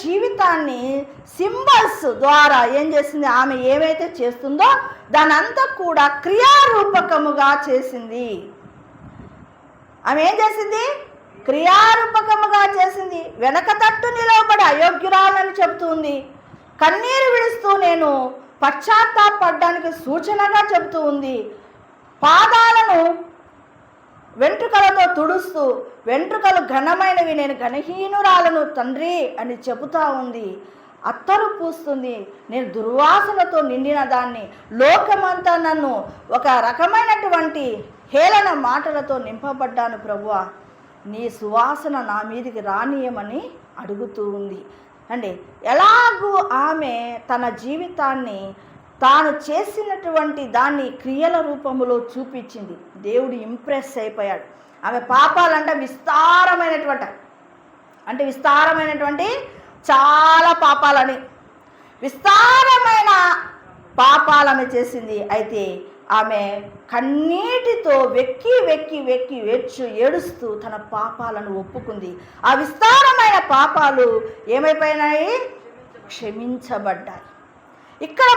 జీవితాన్ని సింబల్స్ ద్వారా ఏం చేసింది? ఆమె ఏవైతే చేస్తుందో దానంతా కూడా క్రియారూపకముగా చేసింది. ఆమె ఏం చేసింది? క్రియారూపకముగా చేసింది. వెనక తట్టు నిలవబడి అయోగ్యురాలని చెబుతుంది. కన్నీరు విడుస్తూ నేను పశ్చాత్తాపడ్డానికి సూచనగా చెబుతూ ఉంది. పాదాలను వెంట్రుకల తుడుస్తూ వెంట్రుకలు ఘనమైనవి నేను ఘనహీనురాలను తండ్రి అని చెబుతా ఉంది. అత్తరు పూస్తుంది. నేను దుర్వాసనతో నిండిన దాన్ని లోకమంతా నన్ను ఒక రకమైనటువంటి హేళన మాటలతో నింపబడ్డాను ప్రభువ. నీ సువాసన నా మీదికి రానియమని అడుగుతూ ఉంది. అండి ఎలాగూ ఆమె తన జీవితాన్ని తాను చేసినటువంటి దాన్ని క్రియల రూపంలో చూపించింది. దేవుడు ఇంప్రెస్ అయిపోయాడు. ఆమె పాపాలంటే విస్తారమైనటువంటి అంటే విస్తారమైనటువంటి చాలా పాపాలని విస్తారమైన పాపాలు చేసింది. అయితే ఆమె కన్నీటితో వెక్కి వెక్కి వెక్కి ఏడ్చు ఏడుస్తూ తన పాపాలను ఒప్పుకుంది. ఆ విస్తారమైన పాపాలు ఏమైపోయినాయి? క్షమించబడ్డాయి. ఇక్కడ